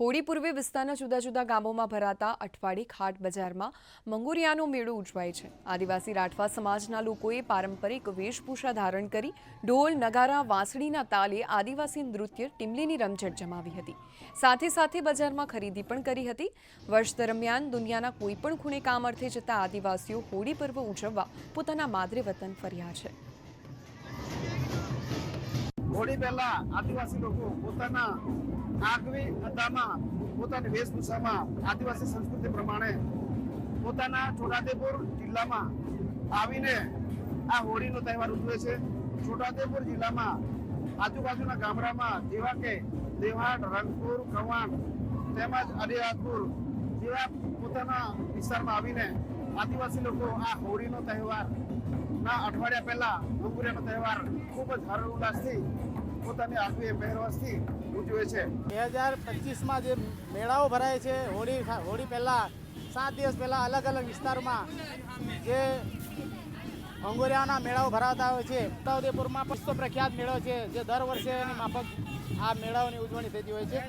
હોળી પૂર્વે વિસ્તારના જુદા જુદા ગામોમાં ભરાતા અઠવાડી ખાટ બજારમાં મંગુરિયાનો મેળો ઉજવાય છે. આદિવાસી રાઠવા સમાજના લોકોએ પારંપરિક વેશભૂષા ધારણ કરી ઢોલ, નગારા, વાંસળીના તાલે આદિવાસી નૃત્ય ટીમલીની રમઝટ જમાવી હતી. સાથે સાથે બજારમાં ખરીદી પણ કરી હતી. વર્ષ દરમિયાન દુનિયાના કોઈપણ ખૂણે કામ અર્થે જતા આદિવાસીઓ હોળી પર્વ ઉજવવા પોતાના માદરે વતન ફર્યા છે. હોળી પહેલા આદિવાસી લોકો પોતાના આગવી અદામાં પોતાની વેશભૂષામાં આદિવાસી સંસ્કૃતિ પ્રમાણે પોતાના છોટાદેપુર જિલ્લામાં આવીને આ હોળીનો તહેવાર ઉજવે છે. છોટાદેપુર જિલ્લામાં આજુબાજુના ગામડામાં જેવા કે દેવાડ, રંગપુર કવાણ તેમજ અલિરાજપુર જેવા પોતાના વિસ્તારમાં આવીને આદિવાસી લોકો આ હોળીનો તહેવાર, ના, અઠવાડિયા પહેલા અંગુરિયાનો તહેવાર ખૂબ જ હર્ષોલ્લાસથી પોતાની આગવી પહેરવાસથી ઉજવે છે. બે હજાર પચીસમાં જે મેળાઓ ભરાય છે, હોળી હોળી પહેલાં, સાત દિવસ પહેલાં અલગ અલગ વિસ્તારમાં જે ભંગોરિયાના મેળાઓ ભરાતા હોય છે છોટાઉદેપુરમાં પણ પ્રખ્યાત મેળો છે, જે દર વર્ષે એની માફક આ મેળાઓની ઉજવણી થતી હોય છે.